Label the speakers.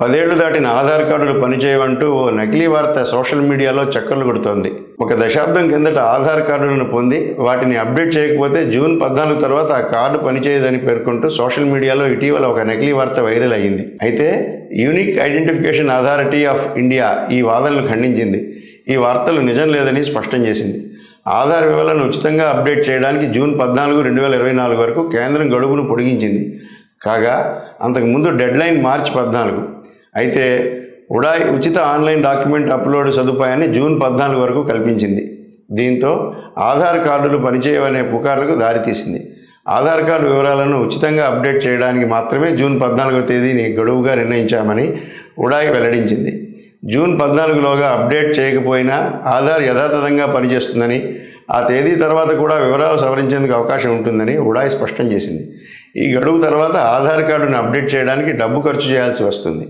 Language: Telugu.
Speaker 1: పదేళ్ళు దాటిన ఆధార్ కార్డులు పనిచేయవంటూ ఓ నకిలీ వార్త సోషల్ మీడియాలో చక్కర్లు కొడుతోంది. ఒక దశాబ్దం కిందట ఆధార్ కార్డులను పొంది వాటిని అప్డేట్ చేయకపోతే జూన్ పద్నాలుగు తర్వాత ఆ కార్డు పనిచేయదని పేర్కొంటూ సోషల్ మీడియాలో ఇటీవల ఒక నకిలీ వార్త వైరల్ అయ్యింది అయితే unique identification authority of India ఈ వాదనలు ఖండించింది. ఈ వార్తలు నిజం లేదని స్పష్టం చేసింది. ఆధార్ వివరాలను ఉచితంగా అప్డేట్ చేయడానికి జూన్ పద్నాలుగు రెండు వేల ఇరవై నాలుగు వరకు కేంద్రం గడువును పొడిగించింది. కాగా అంతకుముందు డెడ్ లైన్ మార్చి పద్నాలుగు. అయితే ఉడాయ్ ఉచిత ఆన్లైన్ డాక్యుమెంట్ అప్లోడ్ సదుపాయాన్ని జూన్ పద్నాలుగు వరకు కల్పించింది. దీంతో ఆధార్ కార్డులు పనిచేయవనే పుకార్లకు దారితీసింది. ఆధార్ కార్డు వివరాలను ఉచితంగా అప్డేట్ చేయడానికి మాత్రమే జూన్ పద్నాలుగవ తేదీని గడువుగా నిర్ణయించామని ఉడాయ్ వెల్లడించింది. జూన్ పద్నాలుగులోగా అప్డేట్ చేయకపోయినా ఆధార్ యథాతథంగా పనిచేస్తుందని ఆ తేదీ తర్వాత కూడా వివరాలు సవరించేందుకు అవకాశం ఉంటుందని ఉడాయ్ స్పష్టం చేసింది. ఈ గడువు తర్వాత ఆధార్ కార్డును అప్డేట్ చేయడానికి డబ్బు ఖర్చు చేయాల్సి వస్తుంది.